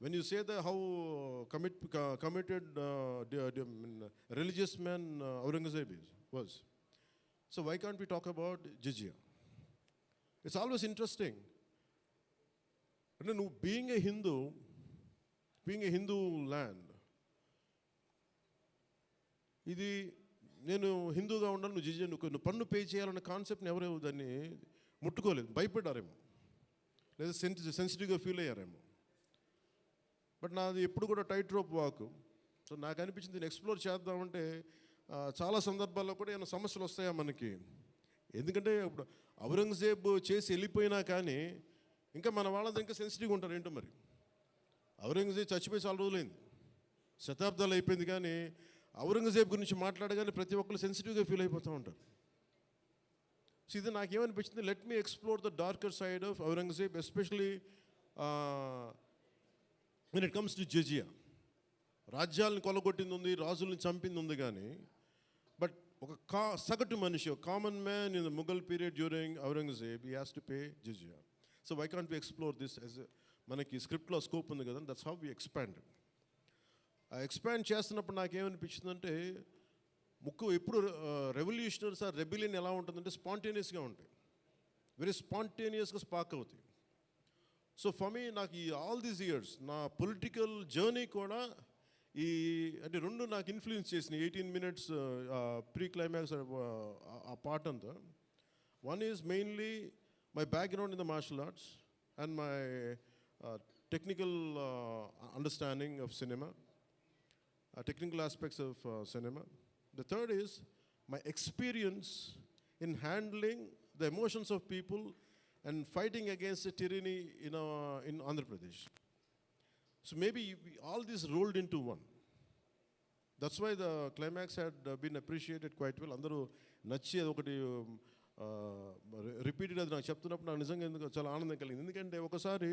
When you say the how commit committed religious man Aurangzeb was so why can't be talk about jizya it's always interesting అంటే నువ్వు being a Hindu being a Hindu land ఇది నేను హిందూగా ఉండాలి నువ్వు జిజియా నువ్వు నువ్వు పన్ను pay చేయాలనే కాన్సెప్ట్ ఎవరేవు దాన్ని ముట్టుకోలేదు భయపడ్డారేమో. లేదా సెన్సిటివ్గా ఫీల్ అయ్యారేమో. బట్ నాది ఎప్పుడు కూడా టైట్ రోప్ వాక్. సో నాకు అనిపించింది నేను ఎక్స్ప్లోర్ చేద్దామంటే చాలా సందర్భాల్లో కూడా ఏమైనా సమస్యలు వస్తాయా మనకి? ఎందుకంటే ఇప్పుడు ఔరంగజేబ్ చేసి వెళ్ళిపోయినా కానీ ఇంకా మన వాళ్ళంతా ఇంకా సెన్సిటివ్గా ఉంటారు ఏంటో మరి? ఔరంగజేబ్ చచ్చిపోయి చాలా రోజులైంది. శతాబ్దాలు అయిపోయింది కానీ ఔరంగజేబ్ గురించి మాట్లాడగానే ప్రతి ఒక్కరు సెన్సిటివ్గా ఫీల్ అయిపోతూ ఉంటారు. సో ఇది నాకేమనిపించింది let me explore the darker side of Aurangzeb especially when it comes to jizya రాజ్యాలను కొలగొట్టింది ఉంది రాజులను చంపింది ఉంది కానీ బట్ ఒక కా సగటు మనిషి ఒక common man in the Mughal period during Aurangzeb ఈ has to pay jizya so why can't we explore this as మనకి స్క్రిప్ట్లో స్కోప్ ఉంది కదా that's how we expand uh expand చేస్తున్నప్పుడు నాకేమనిపించిందంటే ముక్కు ఎప్పుడు రెవల్యూషనర్స్ ఆ రెబిలియన్ ఎలా ఉంటుందంటే స్పాంటేనియస్గా ఉంటాయి. వెరీ స్పాంటేనియస్గా స్పాక్ అవుతాయి. సో ఫర్ మీ నాకు ఈ ఆల్ దీస్ ఇయర్స్ నా పొలిటికల్ జర్నీ కూడా ఈ అంటే రెండు నాకు ఇన్ఫ్లుయెన్స్ చేసినాయి ఎయిటీన్ మినిట్స్ ప్రీ క్లైమాక్స్ ఆ పార్ట్ అంతా one is mainly my background in the martial arts and my technical understanding of cinema uh, technical aspects of uh, cinema. The third is my experience in handling the emotions of people and fighting against టిరినీ in in Andhra Pradesh so maybe all this rolled in to one that's why the climax had been appreciated quite well అందరూ నచ్చి అది ఒకటి repeated అది నాకు చెప్తున్నప్పుడు నాకు నిజంగా ఎందుకు చాలా ఆనందం కలిగింది. ఎందుకంటే ఒకసారి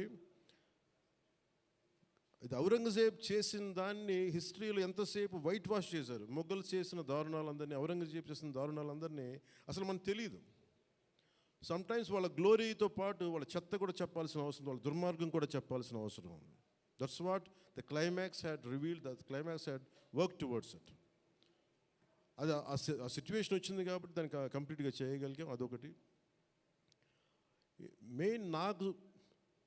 ఇది ఔరంగజేబ్ చేసిన దాన్ని హిస్టరీలో ఎంతసేపు వైట్ వాష్ చేశారు. మొగ్గలు చేసిన దారుణాలందరినీ ఔరంగజేబ్ చేసిన దారుణాలందరినీ అసలు మనకు తెలియదు సమ్టైమ్స్ వాళ్ళ గ్లోరీతో పాటు వాళ్ళ చెత్త కూడా చెప్పాల్సిన అవసరం వాళ్ళ దుర్మార్గం కూడా చెప్పాల్సిన అవసరం. ఉంది that's what the climax had reveal the climax had work towards it అది ఆ ఆ సిచ్యువేషన్ వచ్చింది కాబట్టి దానికి కంప్లీట్గా చేయగలిగాం అదొకటి. మెయిన్ నాకు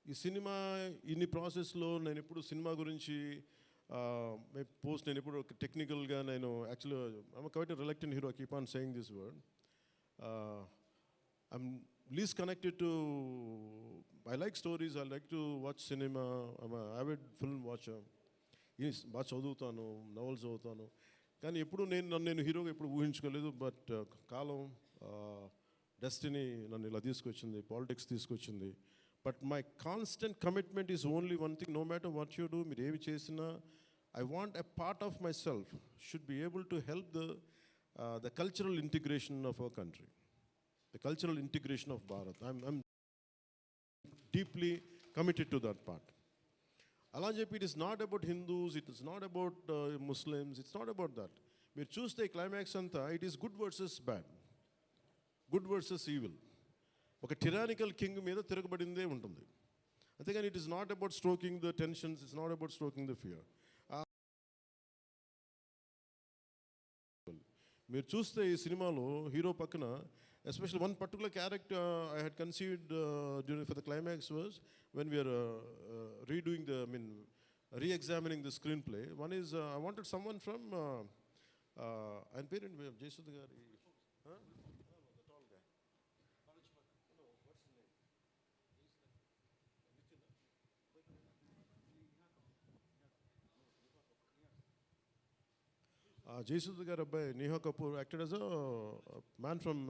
ఈ సినిమా ఇన్ని ప్రాసెస్లో నేను ఎప్పుడు సినిమా గురించి పోస్ట్ నేను ఎప్పుడు టెక్నికల్గా నేను యాక్చువల్గా I'm quite reluctant hero keep on saying this word I'm least connected to I like stories I like to watch cinema I'm avid film watcher ఈ బాగా చదువుతాను నవల్స్ చదువుతాను. కానీ ఎప్పుడు నేను నన్ను నేను హీరోగా ఎప్పుడు ఊహించుకోలేదు బట్ కాలం డెస్టినీ నన్ను ఇలా తీసుకొచ్చింది పాలిటిక్స్ తీసుకొచ్చింది. But my constant commitment is only one thing no matter what you do మీరు ఏమి చేసినా I want a part of my self should be able to help the the cultural integration of our country the cultural integration of Bharat I'm I'm deeply committed to that part అలా చెప్పి it is not about Hindus it is not about Muslims it's not about that మీరు చూస్తే climax అంతా it is good versus bad good versus evil ఒక tyrannical king మీద తిరగబడిందే ఉంటుంది. అంతేగాని it is not about stroking the tensions it's not about stroking the fear మీరు చూస్తే ఈ సినిమాలో హీరో పక్కన Especially one particular character uh, I had conceived uh, during for the climax was when we are uh, redoing the, I mean, re-examining the screenplay. One is I wanted someone from, uh, and parent, Jaisudhagari. Jayasudh garu అబ్బాయి Neha Kapoor acted as a man from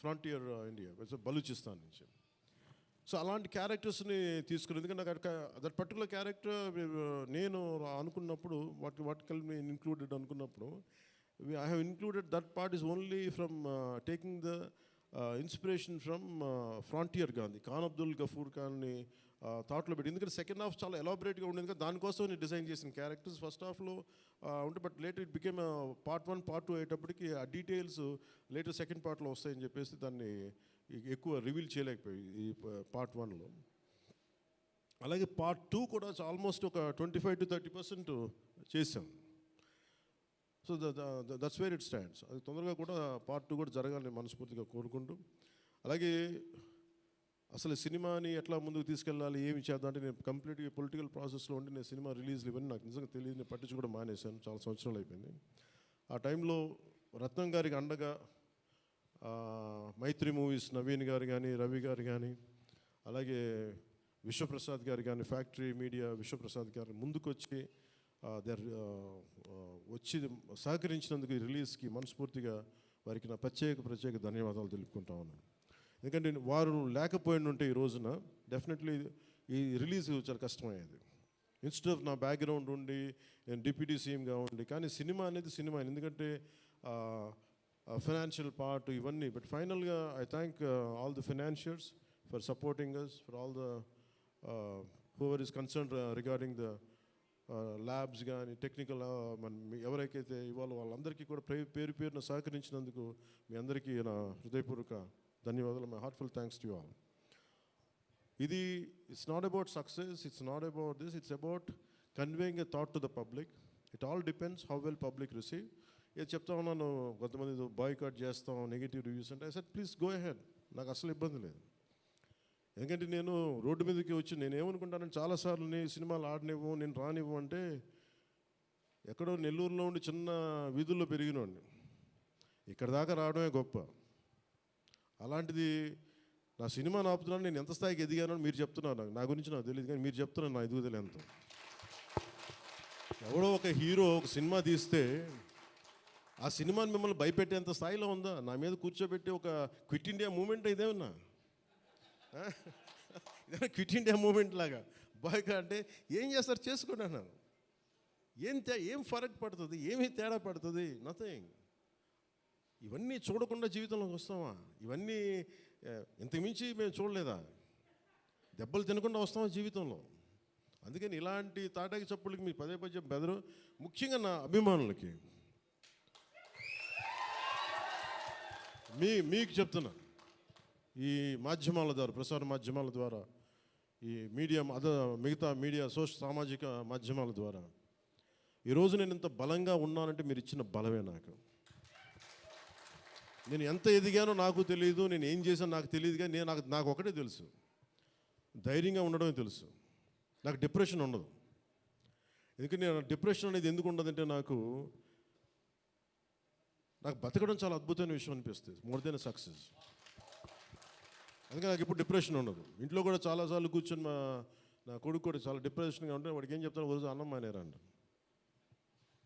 frontier India Balochistan నుంచి. So అలాంటి క్యారెక్టర్స్ని తీసుకుని ఎందుకంటే నాకు that particular character నేను అనుకున్నప్పుడు what what tell me included అనుకున్నప్పుడు I have included that part is only from taking the inspiration from frontier Gandhi Khan Abdul Gaffar ఖాన్ని థాట్లో పెట్టి. ఎందుకంటే సెకండ్ హాఫ్ చాలా ఎలాబరేట్గా ఉండేది కదా దానికోసం నేను డిజైన్ చేసిన క్యారెక్టర్స్ ఫస్ట్ హాఫ్లో ఉంటే but later it became part one part two అయ్యేటప్పటికి ఆ డీటెయిల్స్ లేటర్ సెకండ్ పార్ట్లో వస్తాయని చెప్పేసి దాన్ని ఎక్కువ రివీల్ చేయలేకపోయి ఈ పార్ట్ వన్లో అలాగే పార్ట్ టూ కూడా ఆల్మోస్ట్ ఒక twenty five to thirty percent చేసాం so that's where it stands అది తొందరగా కూడా పార్ట్ టూ కూడా జరగాలని మనస్ఫూర్తిగా కోరుకుంటూ. అలాగే అసలు సినిమాని ఎట్లా ముందుకు తీసుకెళ్ళాలి ఏమి చేద్దాం అంటే నేను కంప్లీట్గా పొలిటికల్ ప్రాసెస్లో ఉండి నేను సినిమా రిలీజ్లు ఇవన్నీ నాకు నిజంగా తెలియదు నేను పట్టించుకోవడం మానేశాను. చాలా సంవత్సరాలు అయిపోయింది. ఆ టైంలో రత్నం గారికి అండగా మైత్రి మూవీస్ నవీన్ గారు కానీ రవి గారు కానీ అలాగే విశ్వప్రసాద్ గారు కానీ ఫ్యాక్టరీ మీడియా విశ్వప్రసాద్ గారు ముందుకొచ్చి దర్ వచ్చి సహకరించినందుకు ఈ రిలీజ్కి మనస్ఫూర్తిగా వారికి నా ప్రత్యేక ప్రత్యేక ధన్యవాదాలు తెలుపుకుంటా ఉన్నాను. ఎందుకంటే వారు లేకపోయిన ఉంటే ఈ రోజున డెఫినెట్లీ ఈ రిలీజ్ చాలా కష్టమయ్యేది. ఇన్స్టెడ్ ఆఫ్ నా బ్యాక్గ్రౌండ్ ఉండి నేను డిప్యూటీ సీఎంగా ఉండి కానీ సినిమా అనేది సినిమా ఎందుకంటే ఫైనాన్షియల్ పార్ట్ ఇవన్నీ. బట్ ఫైనల్గా I thank all the financiers for supporting us for all the whoever is concern regarding the labs కానీ టెక్నికల్ మన ఎవరికైతే ఇవాళ వాళ్ళందరికీ కూడా పేరు పేరున సహకరించినందుకు మీ అందరికీ నా హృదయపూర్వక ధన్యవాదాలు. My heartful thanks to all ఇది it's not about success it's not about this it's about conveying a thought to the public it all depends how well public receive ఏది చెప్తా ఉన్నాను కొంతమంది బాయ్కాట్ చేస్తాం నెగిటివ్ రివ్యూస్ అంటే set please go head నాకు అసలు ఇబ్బంది లేదు. ఎందుకంటే నేను రోడ్డు మీదకి వచ్చి నేను ఏమనుకుంటానంటే చాలాసార్లు నీ సినిమాలు ఆడనివ్వు నేను రానివ్వు అంటే ఎక్కడో నెల్లూరులో ఉండి చిన్న వీధుల్లో పెరిగినోడిని. ఇక్కడ దాకా రావడమే గొప్ప. అలాంటిది నా సినిమా ఆపుతున్నాను నేను ఎంత స్థాయికి ఎదిగానో మీరు చెప్తున్నారు నాకు. నా గురించి నాకు తెలియదు కానీ మీరు చెప్తున్నారు నా ఎదుగుదల ఎంత ఎవడో ఒక హీరో ఒక సినిమా తీస్తే ఆ సినిమాని మిమ్మల్ని భయపెట్టేంత స్థాయిలో ఉందా? నా మీద కూర్చోబెట్టి ఒక క్విట్ ఇండియా మూమెంట్ ఇదేమన్నా ఇదేమన్నా క్విట్ ఇండియా మూమెంట్ లాగా. బాయ్గా అంటే ఏం చేస్తారు? చేసుకుంటాను ఏం తే ఏం ఫరక్ పడుతుంది? ఏమీ తేడా పడుతుంది? నథింగ్. ఇవన్నీ చూడకుండా జీవితంలోకి వస్తామా? ఇవన్నీ ఇంతకుమించి మేము చూడలేదా? దెబ్బలు తినకుండా వస్తామా జీవితంలో? అందుకని ఇలాంటి తాటాకి చప్పులకి మీ పదే పదే బెదరు. ముఖ్యంగా నా అభిమానులకి. మీ మీకు చెప్తున్నా. ఈ మాధ్యమాల ద్వారా ప్రసార మాధ్యమాల ద్వారా ఈ మీడియా అద మిగతా మీడియా సోషల్ సామాజిక మాధ్యమాల ద్వారా. ఈరోజు నేను ఇంత బలంగా ఉన్నానంటే మీరు ఇచ్చిన బలమే నాకు. నేను ఎంత ఎదిగానో నాకు తెలియదు నేను ఏం చేశానో నాకు తెలియదు కానీ నేను నాకు నాకు ఒకటే తెలుసు. ధైర్యంగా ఉండడమే తెలుసు. నాకు డిప్రెషన్ ఉండదు. ఎందుకంటే నేను డిప్రెషన్ అనేది ఎందుకు ఉండదంటే నాకు నాకు బతకడం చాలా అద్భుతమైన విషయం అనిపిస్తుంది. మోర్ దెన్ సక్సెస్ అందుకే నాకు ఇప్పుడు డిప్రెషన్ ఉండదు. ఇంట్లో కూడా చాలాసార్లు కూర్చొని మా నా కొడుకు కూడా చాలా డిప్రెషన్గా ఉంటే వాడికి ఏం చెప్తాను రోజు అన్నం మానేరంట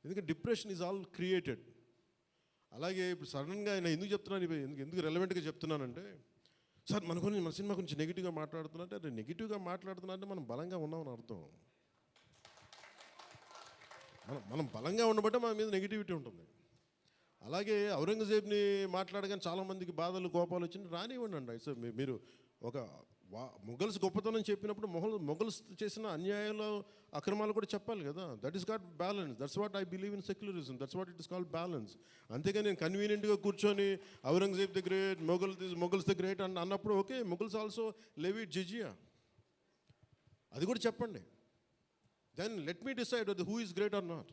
ఎందుకంటే డిప్రెషన్ ఈజ్ ఆల్ క్రియేటెడ్ అలాగే ఇప్పుడు సడన్గా ఆయన ఎందుకు చెప్తున్నాను ఎందుకు ఎందుకు రెలవెంట్గా చెప్తున్నానంటే సార్ మన గురించి మన సినిమా గురించి నెగిటివ్గా మాట్లాడుతున్నారంటే అంటే నెగిటివ్గా మాట్లాడుతున్నా అంటే మనం బలంగా ఉన్నామని అర్థం. మనం మనం బలంగా ఉండబట్టే మన మీద నెగిటివిటీ ఉంటుంది. అలాగే ఔరంగజేబ్ని మాట్లాడగానే చాలామందికి బాధలు కోపాలు వచ్చింది రానివ్వండి అండి. సార్ మీ- మీరు ఒక వా- మొఘల్స్ గొప్పతనం చెప్పినప్పుడు మొఘల్ మొఘల్స్ చేసిన అన్యాయాలు అక్రమాలు కూడా చెప్పాలి కదా. That is got balance that's what I believe in secularism that's what it is called balance అంతేగా నేను కన్వీనియంట్గా కూర్చొని Aurangzeb the great Mughal Mughals the great అని అన్నప్పుడు okay Mughals also levied jizya. అది కూడా చెప్పండి. Then let me decide who is great or not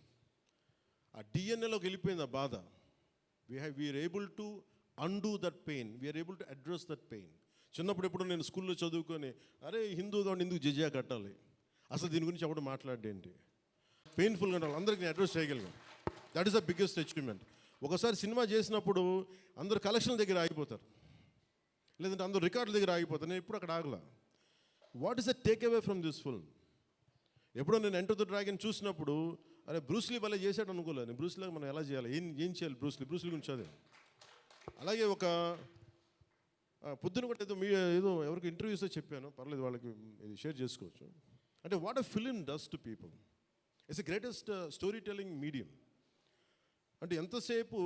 ఆ డిఎన్ఏలోకి వెళ్ళిపోయింది ఆ బాధ. We have we are able to undo that pain we are able to address that pain చిన్నప్పుడు ఎప్పుడు నేను స్కూల్లో చదువుకొని అరే హిందూ ఉండి ఎందుకు జజియా కట్టాలి? అసలు దీని గురించి అప్పుడు మాట్లాడేంటి? పెయిన్ఫుల్గా ఉండాలి. అందరికీ నేను అడ్రస్ చేయగలిగాను. That is the biggest achievement ఒకసారి సినిమా చేసినప్పుడు అందరు కలెక్షన్ దగ్గర ఆగిపోతారు. లేదంటే అందరు రికార్డుల దగ్గర ఆగిపోతారు. నేను ఎప్పుడు అక్కడ ఆగలా. What is the takeaway from this film ఎప్పుడో నేను ఎంటర్ ద డ్రాగన్ చూసినప్పుడు అరే బ్రూస్లీ భలే చేశాడు అనుకోలేదు. నేను బ్రూస్లీగా మనం ఎలా చేయాలి? ఏం ఏం చేయాలి బ్రూస్లీ బ్రూస్లీ గురించి అదే అలాగే ఒక పొద్దున కూడా ఏదో మీ ఏదో ఎవరికి ఇంటర్వ్యూస్తో చెప్పాను. పర్లేదు వాళ్ళకి ఇది షేర్ చేసుకోవచ్చు. అంటే what a film does to people it's the greatest story telling medium అంటే ఎంతసేపు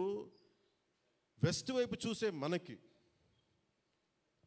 వెస్ట్ వైపు చూసే మనకి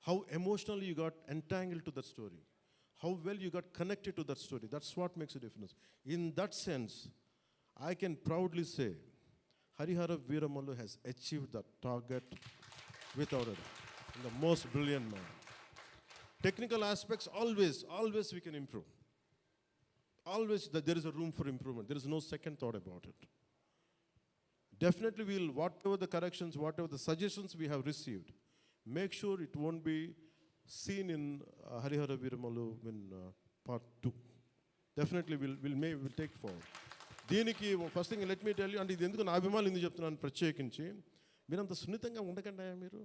how emotionally you got entangled to that story, how well you got connected to that story. That's what makes a difference. In that sense, I can proudly say Harihara Veeramallu has achieved that target without a doubt. The most brilliant man. Technical aspects, always, always we can improve. Always there is a room for improvement. There is no second thought about it definitely we'll whatever the corrections whatever the suggestions we have received make sure it won't be seen in Harihara Veeramallu viramalu in uh, uh part 2 definitely we'll, we'll, may, we'll take forward. దీనికి first thing let me tell you అంటే ఇది ఎందుకు నా అభిమానులు ఎందుకు చెప్తున్నాను ప్రత్యేకించి మీరంత సున్నితంగా ఉండకండి మీరు?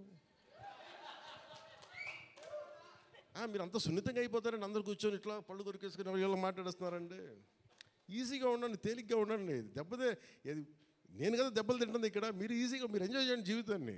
ఆ, మీరు అంత సున్నితంగా అయిపోతారండి అందరు కూర్చొని ఇట్లా పళ్ళు దొరికేసుకుని వీళ్ళు మాట్లాడేస్తున్నారండి? ఈజీగా ఉండండి తేలిగ్గా ఉండండి. దెబ్బతే నేను కదా దెబ్బలు తింటుంది ఇక్కడ మీరు ఈజీగా మీరు ఎంజాయ్ చేయండి జీవితాన్ని.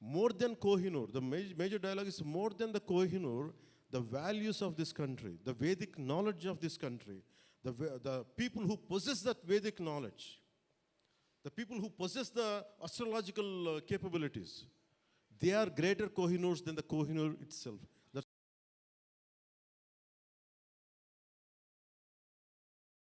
more than Kohinoor, the major, major dialogue is more than the Kohinoor, the values of this country, the Vedic knowledge of this country, the, the people who possess that Vedic knowledge, the people who possess the astrological uh, capabilities, they are greater Kohinoors than the Kohinoor itself.